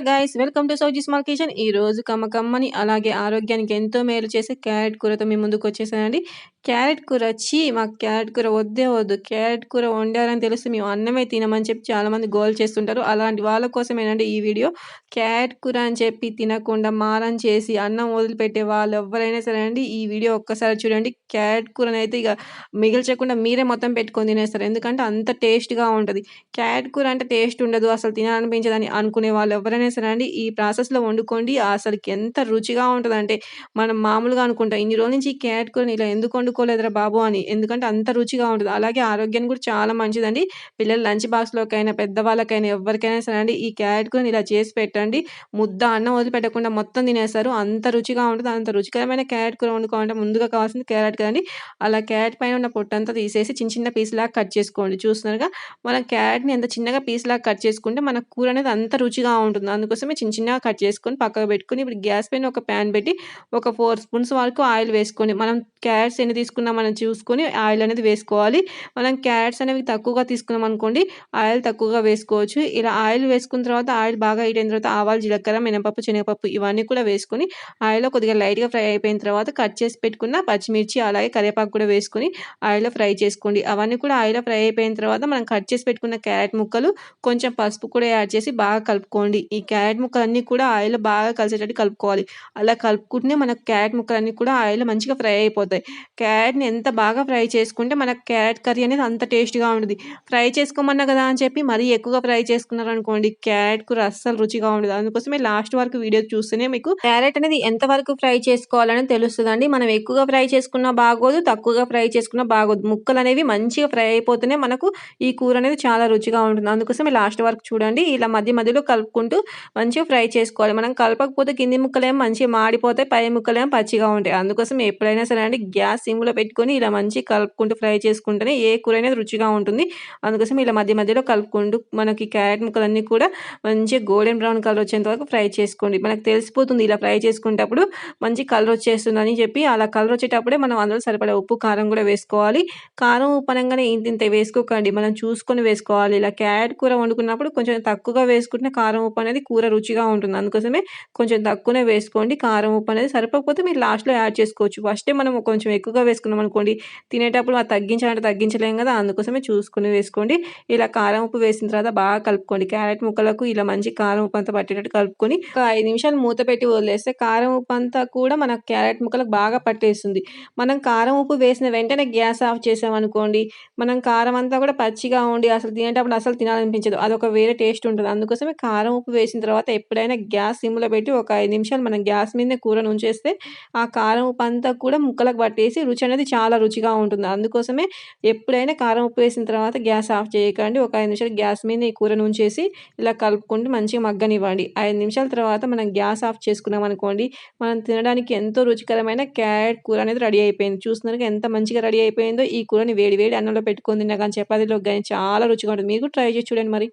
Hello guys welcome to Souji small kitchen. ఈ రోజు కమ్మ కమ్మని అలాగే ఆరోగ్యానికి ఎంతో మేలు చేసే క్యారెట్ కూరతో మీ ముందుకు వచ్చేసానండి. క్యారెట్ కూర. వచ్చి మాకు క్యారెట్ కూర వద్దే వద్దు. క్యారెట్ కూర వండారని తెలిసి మేము అన్నమే తినమని చెప్పి చాలామంది గోల్ చేస్తుంటారు. అలాంటి వాళ్ళ కోసమేనండి ఈ వీడియో. క్యారెట్ కూర అని చెప్పి తినకుండా మారం చేసి అన్నం వదిలిపెట్టే వాళ్ళు ఎవరైనా సరే అండి ఈ వీడియో ఒక్కసారి చూడండి. క్యారెట్ కూరని అయితే ఇక మిగిల్చకుండా మీరే మొత్తం పెట్టుకొని తినేస్తారు. ఎందుకంటే అంత టేస్ట్గా ఉంటుంది. క్యారెట్ కూర అంటే టేస్ట్ ఉండదు అసలు తినాలనిపించదని అనుకునే వాళ్ళు ఎవరైనా సరే అండి ఈ ప్రాసెస్లో వండుకోండి. అసలుకి ఎంత రుచిగా ఉంటుందంటే మనం మామూలుగా అనుకుంటాం ఇన్ని రోజుల నుంచి ఈ క్యారెట్ కూరని ఇలా ఎందుకు వండుకోలేదురా బాబు అని. ఎందుకంటే అంత రుచిగా ఉంటుంది. అలాగే ఆరోగ్యానికి కూడా చాలా మంచిదండి. పిల్లలు లంచ్ బాక్స్లోకైనా పెద్దవాళ్ళకైనా ఎవరికైనా సరే అండి ఈ క్యారెట్ కూడా ఇలా చేసి పెట్టండి. ముద్ద అన్నం వదిలిపెట్టకుండా మొత్తం తినేస్తారు. అంత రుచిగా ఉంటుంది. అంత రుచికరమైన క్యారెట్ కూర వండుకోవాలంటే ముందుగా కావాల్సింది క్యారెట్ కదండి. అలా క్యారెట్ పైన ఉన్న పొట్టంతా తీసేసి చిన్న చిన్న పీసులాగా కట్ చేసుకోండి. చూస్తున్నారుగా? మనం క్యారెట్ని ఎంత చిన్నగా పీసులాగా కట్ చేసుకుంటే మన కూర అనేది అంత రుచిగా ఉంటుంది. అందుకోసమే చిన్న చిన్నగా కట్ చేసుకొని పక్కకు పెట్టుకొని ఇప్పుడు గ్యాస్ పైన ఒక ప్యాన్ పెట్టి ఒక ఫోర్ స్పూన్స్ వరకు ఆయిల్ వేసుకొని మనం క్యారెట్స్ ఎన్ని తీసుకున్నాం మనం చూసుకొని ఆయిల్ అనేది వేసుకోవాలి. మనం క్యారెట్స్ అనేవి తక్కువగా తీసుకున్నాం అనుకోండి ఆయిల్ తక్కువగా వేసుకోవచ్చు. ఇలా ఆయిల్ వేసుకున్న తర్వాత ఆయిల్ బాగా హీట్ అయిన తర్వాత ఆవాలు జీలకర్ర మినపప్పు శనగపప్పు ఇవన్నీ కూడా వేసుకొని ఆయిల్లో కొద్దిగా లైట్గా ఫ్రై అయిపోయిన తర్వాత కట్ చేసి పెట్టుకున్న పచ్చిమిర్చి అలాగే కరివేపాకు కూడా వేసుకొని ఆయిల్లో ఫ్రై చేసుకోండి. అవన్నీ కూడా ఆయిల్లో ఫ్రై అయిపోయిన తర్వాత మనం కట్ చేసి పెట్టుకున్న క్యారెట్ ముక్కలు కొంచెం పసుపు కూడా యాడ్ చేసి బాగా కలుపుకోండి. ఈ క్యారెట్ ముక్కలన్నీ కూడా ఆయిల్లో బాగా కలిసేటట్టు కలుపుకోవాలి. అలా కలుపుకుంటేనే మనకు క్యారెట్ ముక్కలన్నీ కూడా ఆయిల్ మంచిగా ఫ్రై అయిపోతాయి. క్యారెట్ని ఎంత బాగా ఫ్రై చేసుకుంటే మనకు క్యారెట్ కర్రీ అనేది అంత టేస్ట్గా ఉంటుంది ఫ్రై చేసుకోమన్నా కదా అని చెప్పి మరీ ఎక్కువగా ఫ్రై చేసుకున్నారు అనుకోండి క్యారెట్ కూర అస్సలు రుచిగా ఉండదు. అందుకోసమే లాస్ట్ వరకు వీడియో చూస్తేనే మీకు క్యారెట్ అనేది ఎంత వరకు ఫ్రై చేసుకోవాలని తెలుస్తుందండి. మనం ఎక్కువగా ఫ్రై చేసుకున్నా బాగోదు తక్కువగా ఫ్రై చేసుకున్నా బాగోదు. ముక్కలు అనేవి మంచిగా ఫ్రై అయిపోతేనే మనకు ఈ కూర అనేది చాలా రుచిగా ఉంటుంది. అందుకోసమే లాస్ట్ వరకు చూడండి. ఇలా మధ్య మధ్యలో కలుపుకుంటూ మంచిగా ఫ్రై చేసుకోవాలి. మనం కలపకపోతే కింది ముక్కలేమో మంచిగా మాడిపోతాయి పై ముక్కలేమో పచ్చిగా ఉంటాయి. అందుకోసం ఎప్పుడైనా సరే అండి గ్యాస్ సిమ్లో పెట్టుకొని ఇలా మంచి కలుపుకుంటూ ఫ్రై చేసుకుంటేనే ఏ కూర అనేది రుచిగా ఉంటుంది. అందుకోసం ఇలా మధ్య మధ్యలో కలుపుకుంటూ మనకి క్యారెట్ ముక్కలన్నీ కూడా మంచిగా గోల్డెన్ బ్రౌన్ కలర్ వచ్చేంత వరకు ఫ్రై చేసుకోండి. మనకు తెలిసిపోతుంది ఇలా ఫ్రై చేసుకునేటప్పుడు మంచి కలర్ వచ్చేస్తుందని చెప్పి అలా కలర్ వచ్చేటప్పుడే మనం అందులో సరిపడే ఉప్పు కారం కూడా వేసుకోవాలి. కారం ఉప్పు అనగానే ఇంత ఇంత వేసుకోకండి. మనం చూసుకొని వేసుకోవాలి. ఇలా క్యారెట్ కూర వండుకున్నప్పుడు కొంచెం తక్కువగా వేసుకుంటే కారం ఉప్పు అనేది కూర రుచిగా ఉంటుంది. అందుకోసమే కొంచెం తక్కువనే వేసుకోండి. కారం ఉప్పు అనేది సరిపోకపోతే మీరు లాస్ట్లో యాడ్ చేసుకోవచ్చు. ఫస్టే మనం కొంచెం ఎక్కువగా వేసుకున్నాం అనుకోండి తినేటప్పుడు అది తగ్గించాలంటే తగ్గించలేం కదా అందుకోసమే చూసుకుని వేసుకోండి. ఇలా కారం ఉప్పు వేసిన తర్వాత బాగా కలుపుకోండి. క్యారెట్ ముక్కలకు ఇలా మంచి కారం ఉప్పు అంతా పట్టేటట్టు కలుపుకొని ఒక ఐదు నిమిషాలు మూత పెట్టి వదిలేస్తే కారం ఉప్పు అంతా కూడా మన క్యారెట్ ముక్కలకు బాగా పట్టేస్తుంది. మనం కారం ఉప్పు వేసిన వెంటనే గ్యాస్ ఆఫ్ చేసామనుకోండి మనం కారం అంతా కూడా పచ్చిగా ఉండి అసలు తినేటప్పుడు అసలు తినాలనిపించదు. అదొక వేరే టేస్ట్ ఉంటుంది. అందుకోసమే కారం ఉప్పు వేసిన తర్వాత ఎప్పుడైనా గ్యాస్ సిమ్లో పెట్టి ఒక ఐదు నిమిషాలు మనం గ్యాస్ మీదనే కూరను ఉంచేస్తే ఆ కారం ఉప్పు అంతా కూడా ముక్కలకు పట్టేసి రుచి అనేది చాలా రుచిగా ఉంటుంది. అందుకోసమే ఎప్పుడైనా కారం ఉప్పు వేసిన తర్వాత గ్యాస్ ఆఫ్ చేయకండి. ఒక ఐదు నిమిషాలు గ్యాస్ మీద ఈ కూరను ఉంచేసి ఇలా కలుపుకుంటూ మంచిగా మగ్గనివ్వండి. ఐదు నిమిషాల తర్వాత మనం గ్యాస్ ఆఫ్ చేసుకున్నాం అనుకోండి మనం తినడానికి ఎంతో రుచికరమైన క్యారెట్ కూర అనేది రెడీ అయిపోయింది. చూస్తున్నారు ఎంత మంచిగా రెడీ అయిపోయిందో. ఈ కూరని వేడి వేడి అన్నంలో పెట్టుకొని తిన్నా కానీ చపాతీలో కానీ చాలా రుచిగా ఉంటుంది. మీరు ట్రై చేసి చూడండి మరి.